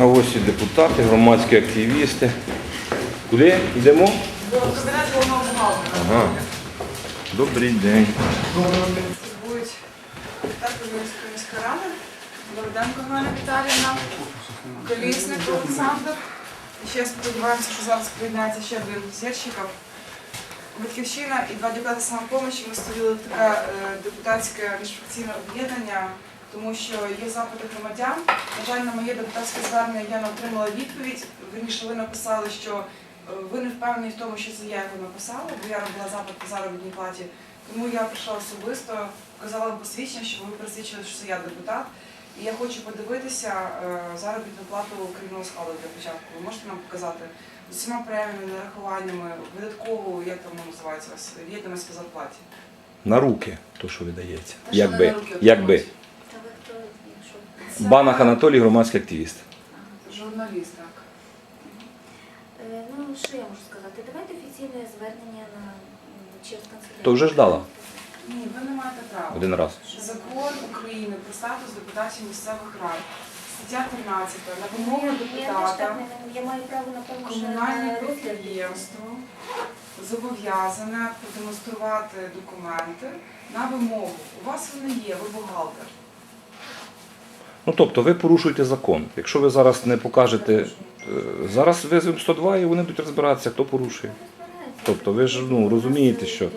А ось і депутати, громадські активісти. Куди йдемо? До кабінету головного бухгалтера. Ага. Добрий день. Будуть депутати Вінницької міської ради, Давиденко Ганна Віталіївна, Колісник Олександр. І ще сподіваємося, що зараз приєднається ще один Сєрчиков. Батьківщина і два депутати самопомочі ми створили таке е, депутатське міжфракційне об'єднання, тому що є запити громадян. На жаль, на моє депутатське звернення я не отримала відповідь. Вірніше, ви написали, що е, ви не впевнені в тому, що це я його написала, бо я робила запит по заробітній платі. Тому я прийшла особисто, показала посвідчення, щоб ви присвідчили, що це я депутат. І я хочу подивитися е, заробітну плату керівного складу для початку. Ви можете нам показати з усіма преміями, нарахуваннями, видаткову, як там називається, відомість по зарплаті. На руки, то що видається. Та що Якби. руки Якби. отримують? Та ви хто, якщо Це Банах Анатолій, громадський активіст. Журналіст, так. Е, ну що я можу сказати? Давайте офіційне звернення на м, через канцелярію. То вже ж дала. Ні, ви не маєте права. Один раз. Закон України про статус депутатів місцевих рад. Стаття 13. На вимогу Я, депутата не я маю право на тому, що комунальне на розгляд. підприємство зобов'язане продемонструвати документи на вимогу. У вас вони є, ви бухгалтер. Ну тобто ви порушуєте закон. Якщо ви зараз не покажете, е, зараз визвемо 102 і вони будуть розбиратися, хто порушує. Тобто ви ж ну розумієте, що Я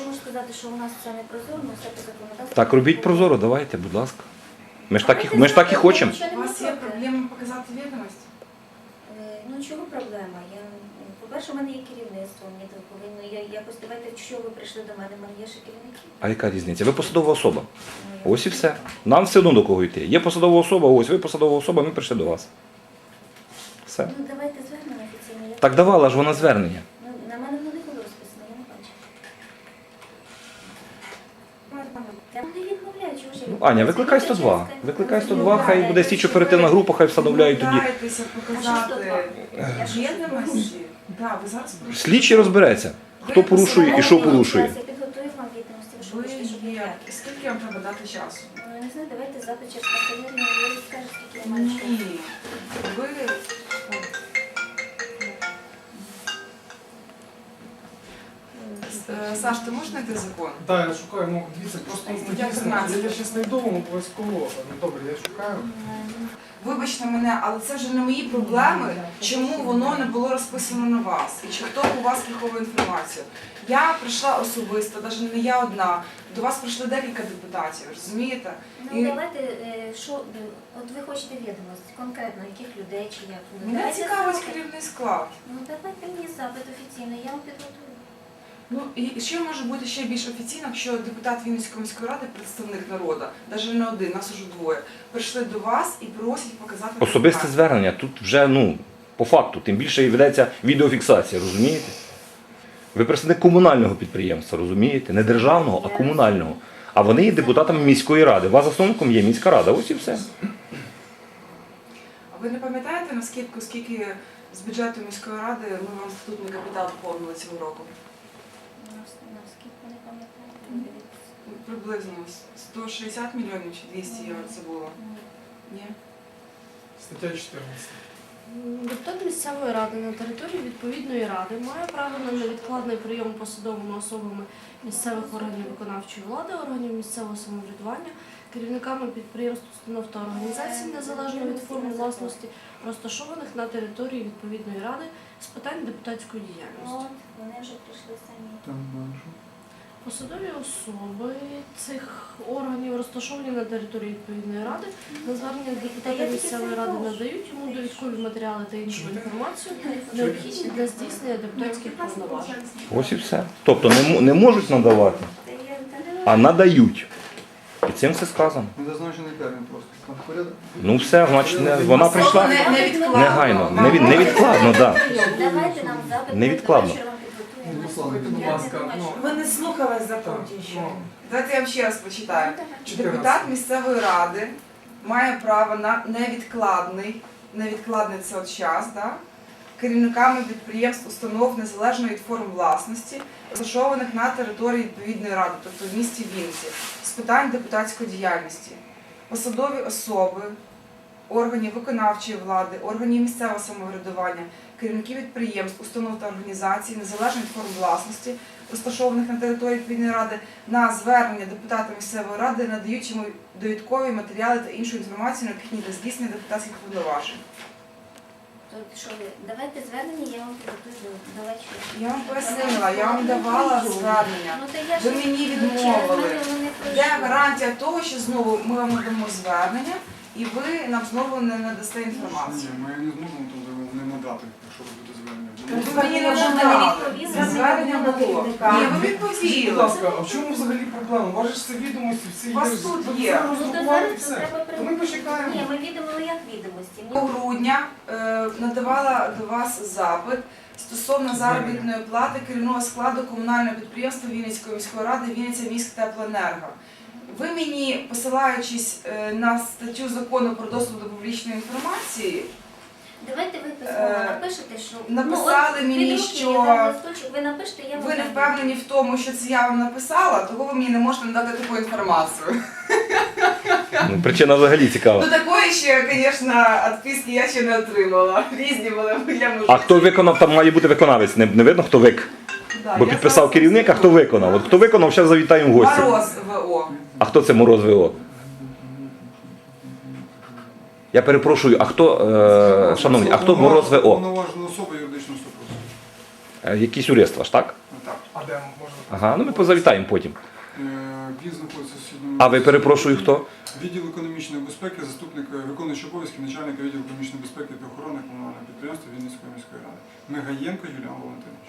не можу сказати, що у нас все не прозоро, ми все по законодавству. так робіть прозоро, давайте, будь ласка. Ми ж так і ми ж так і хочемо. У вас є проблема показати відомість? Е, Ну чого проблема? Я по-перше, у мене є керівництво. Мені тут повинно я якось давайте, що ви прийшли до мене, в мене є ще керівники. А яка різниця? Ви посадова особа. Ну, Ось і все. Нам все одно до кого йти. Є посадова особа, ось ви посадова особа, ми прийшли до вас. Все. Ну давайте звернення офіційно. Я- Так давала ж вона звернення. Ну, на мене воно не було розписано, я не бачу. Я не відмовляю, чого ж я Ну, Аня, викликай 102. Викликай 102, хай буде слідчо оперативна група, хай встановляють тоді. Намагаєтеся А що показати 102? Я що, відомості. Так, ви зараз порушуєте. Слідчий розбереться, хто порушує і що порушує. Я підготую вам відомості, ви що Ви хочете, щоб є. якість. Скільки вам треба дати часу? Ну, не знаю, давайте запит через я скажу, скільки я маю. Ні. Ви Саш, ти можеш знайти закон? Так, я шукаю, ну дивіться, просто ну, Стаття дійсно, 13. я зараз знайду вам обов'язково. Ну добре, я шукаю. Вибачте мене, але це вже не мої проблеми, чому воно не було розписано на вас і чи хто у вас приховує інформацію. Я прийшла особисто, навіть не я одна. До вас прийшли декілька депутатів, розумієте? Ну, І- давайте, е, що, ви- от ви хочете відомості, конкретно, яких людей чи як? Ну, Мене давайте цікавить запит. керівний склад. Ну, давайте мені запит офіційний, я вам підготую. Ну і що може бути ще більш офіційно, якщо депутат Вінницької міської ради, представник народу, навіть не один, нас уже двоє, прийшли до вас і просять показати Особисте звернення. Тут вже ну по факту, тим більше і ведеться відеофіксація, розумієте? Ви представник комунального підприємства, розумієте? Не державного, а комунального. А вони є депутатами міської ради. У вас засновником є міська рада. Ось і все. А ви не пам'ятаєте наскільки скільки з бюджету міської ради ми вам статутний капітал поповнили цього року? Ну, Наскільки не пам'ятаю, подивіться. Ну, Приблизно 160 мільйонів чи 200 євро це було. Ні? Стаття 14. Депутат місцевої ради на території відповідної ради має право на невідкладний прийом посадовими особами місцевих органів виконавчої влади, органів місцевого самоврядування, керівниками підприємств, установ та організацій, незалежно від форми власності, розташованих на території відповідної ради з питань депутатської діяльності. От, вони вже прийшли самі. Посадові особи цих органів розташовані на території відповідної ради. На звернення депутати місцевої ради надають йому довідкові матеріали та іншу інформацію, необхідні для здійснення депутатських повноважень. Ось і все. Тобто не, не можуть надавати, не а надають. І цим все сказано. Недозначений термін просто. Там порядок. Ну все, значить, не, вона прийшла Не- негайно, невід, невідкладно, так. Давайте нам запит. Невідкладно. Підготуємо. Ну, Слухайте, будь ласка, ну, не слухали закон Так, ще. ну. Давайте я вам ще раз почитаю. Ну, 14. Депутат місцевої ради має право на невідкладний, невідкладний це от час, да? керівниками підприємств, установ незалежно від форм власності, розташованих на території відповідної ради, тобто в місті Вінці, з питань депутатської діяльності. Посадові особи органів виконавчої влади, органів місцевого самоврядування, керівників підприємств, установ та організацій, незалежно від форм власності, розташованих на території відповідної ради, на звернення депутата місцевої ради йому довідкові матеріали та іншу інформацію, необхідні для здійснення депутатських повноважень. Що ви, давайте звернення, я вам підготую до, вечора. Я вам пояснила, я вам давала звернення. Ну, то я ж- Ви мені через відмовили. Де гарантія того, що знову ми вам надамо звернення, і ви нам знову не надасте інформацію? Ні, ми не зможемо туди не надати, якщо ви будете звернення. Ви мені не Вже відповіли, звернення було. відповіли. Ні, ви Будь ласка, а в чому взагалі проблема? У вас же ж це відомості, всі У вас тут є. Ну, то зараз все. треба То ми почекаємо. Ні, ми відомо як відомості. У грудня е, надавала до вас запит стосовно заробітної плати керівного складу комунального підприємства Вінницької міської ради Вінниця міськ теплоенерго. Ви мені, посилаючись е, на статтю закону про доступ до публічної інформації, Давайте ви письмово Е, напишете, що написали ну, от мені, від руки що я дам листочок, ви напишете, я вам ви не дам. впевнені в тому, що це я вам написала, того ви мені не можете надати таку інформацію. Ну, причина взагалі До цікава. такої ще, звісно, відписки я ще не отримала. Різні були я можу. А хто виконав, там має бути виконавець. Не, не видно, хто вик. Да, Бо я підписав зараз керівник, а хто виконав. От хто виконав, зараз завітаємо в гості. Мороз ВО. А хто це Мороз ВО? Я перепрошую, а хто, е, шановні, а хто Мороз ВО? Повноважена особа юридичного супроводу. Е, Якийсь ваш, так? Так. А де можна? Ага, ну ми позавітаємо потім. Е, Він знаходиться в сусідньому. А ви перепрошую, хто? Відділ економічної безпеки, заступник е, виконуючий обов'язки начальника відділу економічної безпеки та охорони комунального підприємства Вінницької міської ради. Мегаєнко Юліан Валентинович.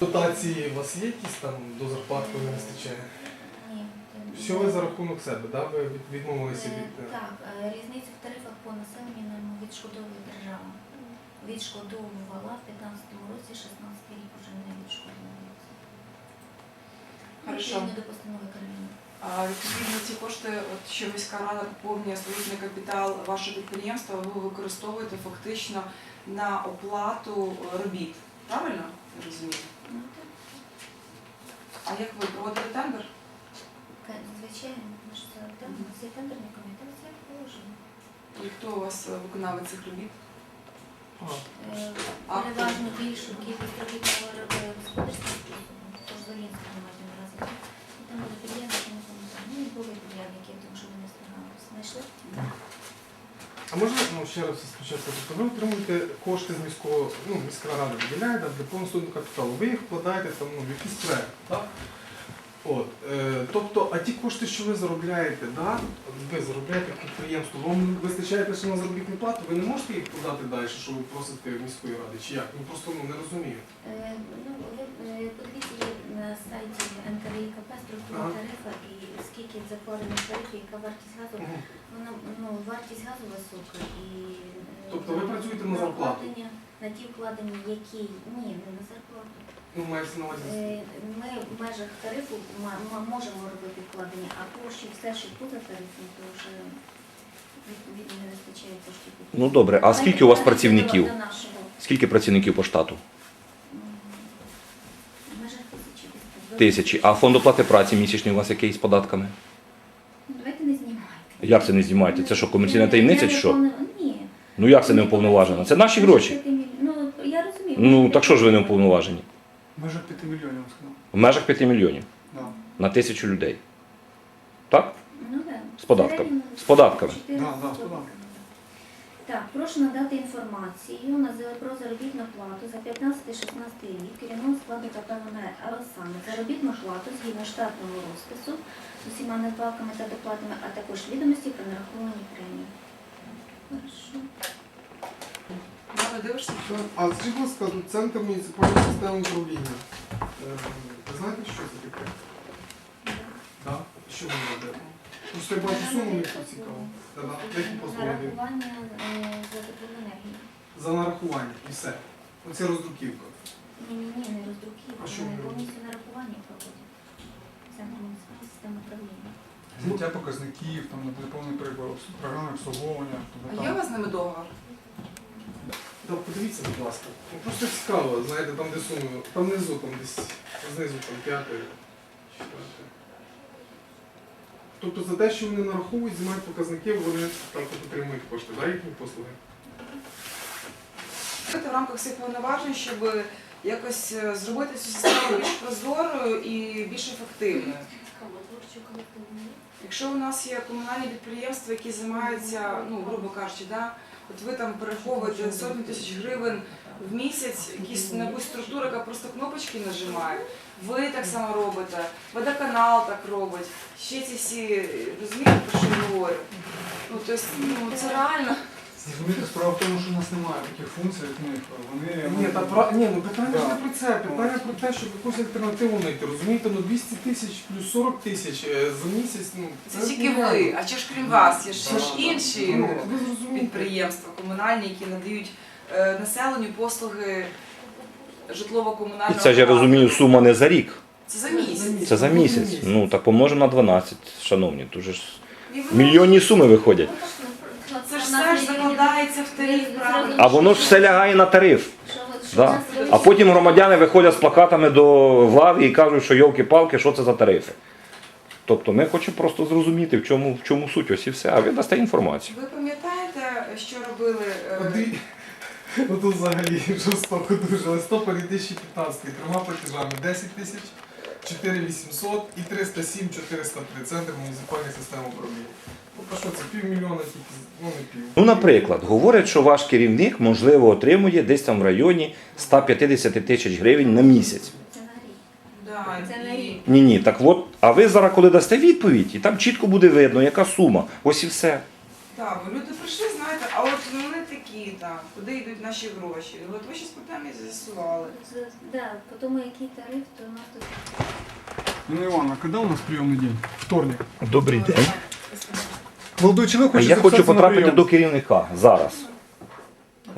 Дотації у вас є якісь там до зарплати не вистачає? Ні. Що ви за рахунок себе, да? Ви від- відмовилися Е, від... е, Так, е, різницю в по населенню відшкодовує держава. Відшкодовувала в 15-му році, 16 рік вже не відшкодовується. Хорошо. Відповідно до постанови Кабміну. А відповідно ці кошти, от що міська рада поповнює статутний капітал вашого підприємства, ви використовуєте фактично на оплату робіт. Правильно я розумію? Ну, так, А як ви проводите тендер? звичайно, ми ж це тендер, це тендерний комітет, це як положено. І хто у вас е, виконавець цих робіт? А, Е, хто? Переважно більшу кількість робіт тож Волинська не мати наразі. І там були підрядники, не пам'ятаю. Ну, і були підрядники, тому що вони встигалися. Знайшли? А можна ну, ще раз спочатку? Тобто ви отримуєте кошти з міського, ну, міська рада виділяє да, для повного студентного капіталу. Ви їх вкладаєте там, ну, в якийсь проект, так? От, е, тобто, а ті кошти, що ви заробляєте, да, ви заробляєте підприємство, вам вистачає лише на заробітну плату, ви не можете їх подати далі, що ви просите в міської ради, чи як? Ну просто ну, не розумію. Е, Ну, ви е, подивіться на сайті НКРІКП структура Ага. тарифа і скільки закладено в тарифі, яка вартість газу. Мгм. Вона, ну, вартість газу висока і... е, Тобто ви працюєте на зарплату? На ті вкладення, які... Ні, не на зарплату. Ну, мається на увазі. Е, Ми в межах тарифу ма- ма- можемо робити вкладення, а коштів все, що поза тарифом, то вже відповідно не вистачає коштів. Ну добре, а скільки у вас працівників? до нашого, Скільки працівників по штату? м, в межах тисячі. десь. Тисячі. А фонд оплати праці місячний у вас який з податками? Давайте не знімайте. Як це не знімаєте? Це що, комерційна таємниця чи що? Ні. Ну як це не уповноважено? Це наші гроші. Ну, я розумію. Ну так що ж ви не уповноважені? В межах 5 мільйонів, сказав. В межах 5 мільйонів Да. на тисячу людей. Так? Ну, да. З податками. Середньо З податками. Да, да, з податками. Так, прошу надати інформацію на за- про заробітну плату за 15-16 рік керівного складу КП саме заробітну плату згідно штатного розпису з усіма надбавками та доплатами, а також відомості про нараховані премії. Хорошо. Дивишся? А скажіть, будь ласка, центр муніципальної системи управління. Е, Ви знаєте, що це таке? Так? Що ви робите? Просто я бачу суму, мені цікаво. Да-да. Які послуги? дають? Нарахування е, за теплоенергію. За нарахування і все. Оце роздруківка. Ні, ні, ні, не роздруківка, А що вони ви повністю нарахування проводять. Центр муніципальної системи управління. Зняття показників, там, наприклад, повний приклад, програми обслуговування. тобто А є у вас з ними договор? Так, подивіться, будь ласка. Ну, просто цікаво, знаєте, там де суми, там внизу, там десь знизу, там п'яте, четверте. Тобто за те, що вони нараховують, знімають показники, вони там отримують кошти, да, їхні послуги. в рамках цих повноважень, щоб якось е, зробити цю систему більш прозорою і більш ефективною. Якщо у нас є комунальні підприємства, які займаються, ну грубо кажучи, да, от ви там переховуєте сотні тисяч гривень в місяць, якісь на якусь структуру, яка просто кнопочки нажимає. Ви так само робите, водоканал так робить. Ще ці всі розумієте, про що я говорю? Ну тобто, ну це реально. Розумієте, справа в тому, що у нас немає таких функцій, як в них. Вони Ні, та про ні, ну питання ж не про це. Питання про те, щоб якусь альтернативу знайти. Розумієте, ну 200 тисяч плюс 40 тисяч е, за місяць. Ну Це тільки ви, а чи ж крім вас, є ж ще ж інші Ну, ви зрозумієте. підприємства комунальні, які надають е, населенню послуги І житлово-комунального. це ж я розумію, сума не за рік, Це за місяць. це за місяць. Ну так помножимо на 12, шановні. Тут же ж І ви- мільйонні суми виходять. Ж все ж в тариф, правильно? А воно ж все лягає на тариф. Да. А потім громадяни виходять з плакатами до влади і кажуть, що йолки-палки, що це за тарифи. Тобто ми хочемо просто зрозуміти, в чому, в чому суть ось і все, а ви дасте інформацію. Ви пам'ятаєте, що робили е, ну тут взагалі жорстоко дуже. Листопад 2015 трьома платежами 10 тисяч, 4800 і 307 403 центр муніципальної системи управління. Ну а що це півмільйона тільки, ну не пів. Ну, наприклад, говорять, що ваш керівник, можливо, отримує десь там в районі 150 тисяч гривень на місяць. Да, Це на рік. Ні, ні, так от, а ви зараз, коли дасте відповідь, і там чітко буде видно, яка сума. Ось і все. так, бо люди прийшли, знаєте, а от вони такі там, куди йдуть наші гроші. От ви щось питання з'ясували. Да, по тому, який тариф, то у нас тут Ну, Івана, коли у нас прийомний день? Вторник. Добрий день. Молодой чоловік А хоче я хочу на потрапити прийом. до керівника зараз.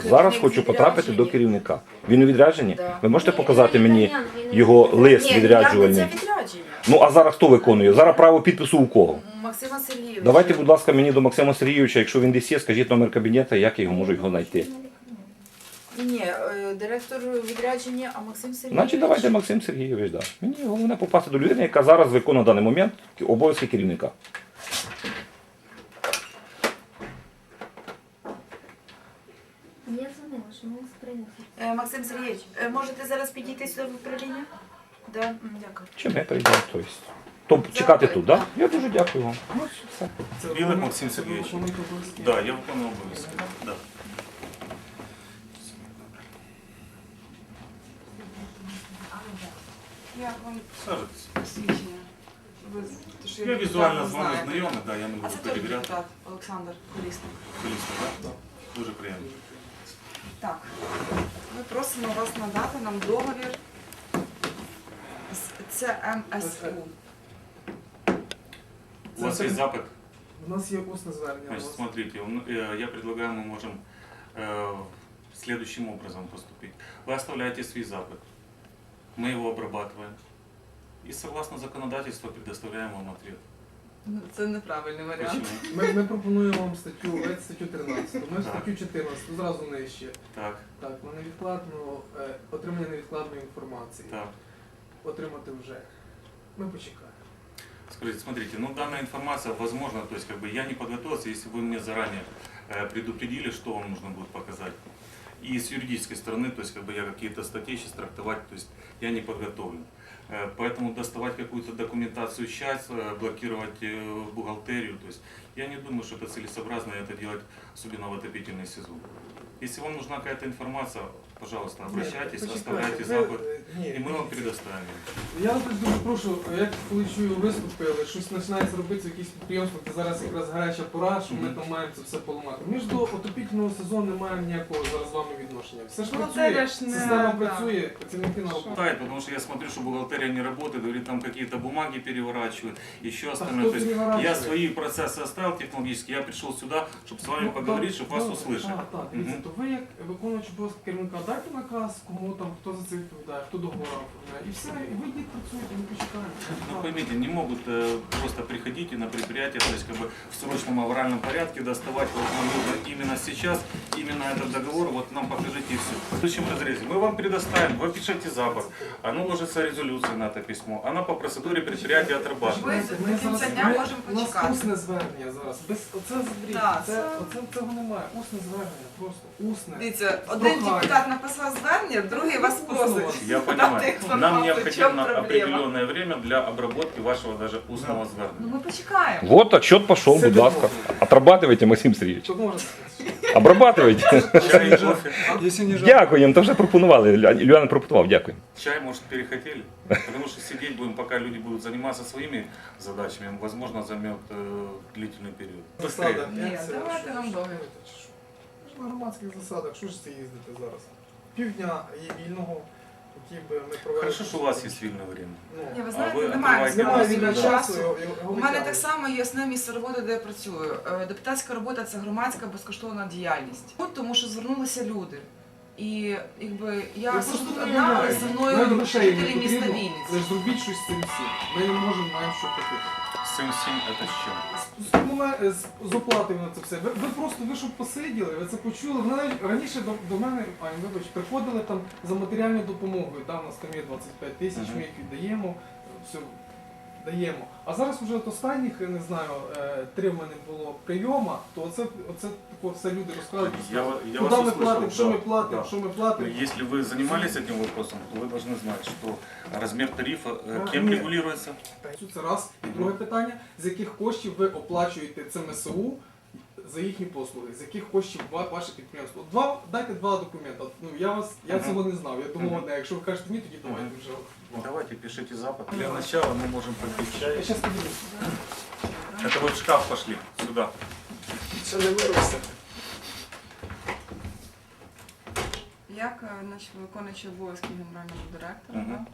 Зараз хочу потрапити до керівника. Він у відрядженні? Ви можете показати мені його лист відряджувальний? Це відрядження. Ну а зараз хто виконує? Зараз право підпису у кого? Максима Сергійовича. Давайте, будь ласка, мені до Максима Сергійовича, якщо він десь є, скажіть номер кабінету, як я його можу його знайти. Ні, ні, е, директор відрядження, а Максим Сергійович. Значить, давайте Максим Сергійович, да. Мені головне попасти до людини, яка зараз виконує в даний момент обов'язки керівника. Я дзвонила, що ми сприйняли. Е, Максим Сергійович, е, можете зараз підійти сюди в управління? Да? М, Дякую. Чи ми прийдемо? Тобто, то чекати тут, так? Я дуже дякую вам. Ну, все. Білик Максим Сергійович. Да, я виконую обов'язки. Да. Як вам Сажитесь. посвідчення? Ви, то, що Я візуально з вами знаєте. знайомий, да, я не А буду це теж перевіряти. депутат Олександр Колісник. Колісно, да? Дуже приємно. Так, ми просимо вас надати нам договір з ЦМСУ У вас есть запад? У нас є усне звернення. у Значит, вас. смотрите, он- э, я предлагаю, мы можем э, следующим образом поступить. Вы оставляете свой запад, мы его обрабатываем и согласно законодательству предоставляем вам ответ. Ну, Це неправильний варіант. Почему? Ми, ми пропонуємо вам статтю, ви статтю 13, ми Так. статтю 14, зразу нижче. Так, Так, на невідкладну, е, отримання невідкладної інформації. так. Отримати вже. Ми почекаємо. Скажите, смотрите, ну данная информация, возможно, то есть как бы я не подготовился, если вы мне заранее э, предупредили, что вам нужно будет показать. И с юридической стороны, то есть как бы я какие-то статьи сейчас трактовать, то есть я не подготовлен. Э, Поэтому доставать какую-то документацию сейчас, э, блокировать бухгалтерию, то есть я не думаю, что это целесообразно это делать, особенно в отопительный сезон. Если вам нужна какая-то информация, пожалуйста, обращайтесь, Ні, оставляйте почекайте, ви- запит, ні, и мы вам дивіться. предоставим. Я вас дуже прошу, як коли чую виступи, але щось починається робити якісь підприємства, де зараз якраз гаряча пора, що ми Мгм. там маємо це все поламати. Ми ж до отопітельного сезону не маємо ніякого зараз з вами відношення. Все ж Ну, працює, це ж не- система да. працює, працівники на роботі. хватает, потому что я смотрю, что бухгалтерия не работает, говорит, там какие-то бумаги переворачивают, еще А остальное. хто То есть переворачує? я свои процессы оставил технологические, я пришел сюда, чтобы с вами Ну, поговорить, добре, чтобы вас добре, услышали. Так, так, дивіться, Мгм. то ви як виконуючий обов'язки керівника надайте наказ, кому там, хто за це відповідає, хто договор оформляє. І все, і ви йдіть працюйте, ми почекаємо. Ну, поймите, не могут э, просто приходить и на предприятие, то есть как бы в срочном авральном порядке доставать, вот нам нужно именно сейчас, именно этот договор, вот нам покажите и все. В случае разрезе мы вам предоставим, вы пишете запад, оно ложится резолюция на это письмо, она по процедуре предприятия отрабатывает. Ми до кінця дня можемо У нас почекати. усне звернення зараз. Без оце збрій. Так, Це, це- оце цього немає. Усне звернення, просто усне. Дивіться, один Прохання. депутат написав звернення, другий вас просить. Я Дати понимаю, нам інформацію, в необходимо чому проблема. определенное время для обработки вашего даже устного Ну звернения. ми почекаємо. Вот отчет пошел, будь ласка. Отрабатывайте, Максим Сергійович. Що може? Обрабатывайте. Чай, кофе. Якщо не жаль, Дякуємо, то вже пропонували. Ля- Люляна пропонував, дякую. Чай, может, перехотели? Потому что сидеть будем, пока люди будут заниматься своими задачами, возможно, займет э, длительный период. Засада. Ні, Як це? давайте Що- нам що договір. робити, чи що? Ми ж на громадських засадах, що ж це їздити зараз? Півдня є вільного, які би ми провели. Хорошо, что у вас есть вильное время. Ну, Ні, ви знаєте, ви немає відкриваєте Немає Немає вільного вільного часу. часу. його- його У мене витягують. так само є основне місце роботи, де я працюю. Е, Депутатська робота це громадська безкоштовна діяльність. От тому, що звернулися люди. І якби я Ви просто тут одна, але зі мною грошей не жителі міста потрібно. Вінниці. Лише зробіть щось з цим всім. Ми не можемо маємо що платити. 7-7 це що? З, з, з оплатою на це все. Ви, ви просто ви щоб посиділи, ви це почули. Вони навіть раніше до, до мене, Ань, вибач, приходили там за матеріальною допомогою. Там у нас там є 25 тисяч, ми їх віддаємо, все даємо. А зараз вже от останніх, я не знаю, е, три в мене було прийома, то оце, оце тако все люди розказують. Я, ва- я Куди вас ми услышал, платимо, що да, ми платимо, да. що ми Но платимо. Если вы занимались этим вопросом, то вы должны знать, что размер тарифа э, А, кем нет. регулируется? Це раз. І друге питання, з яких коштів ви оплачуєте ЦМСУ за їхні послуги, з яких коштів ва- ваше підприємство? Два, дайте два документи. От, Ну, я, вас, я Мгм. цього не знав. Я думав, Мгм. одне, якщо ви кажете ні, тоді давайте Мгм. вже. Ну, давайте пишите запад. Для начала мы можем попить чай. Я зараз подивлюся. Это вы в шкаф пошли, сюда. Ще не вирився. Як е, значить, виконуючий обов'язки генерального директора, Мгм. да?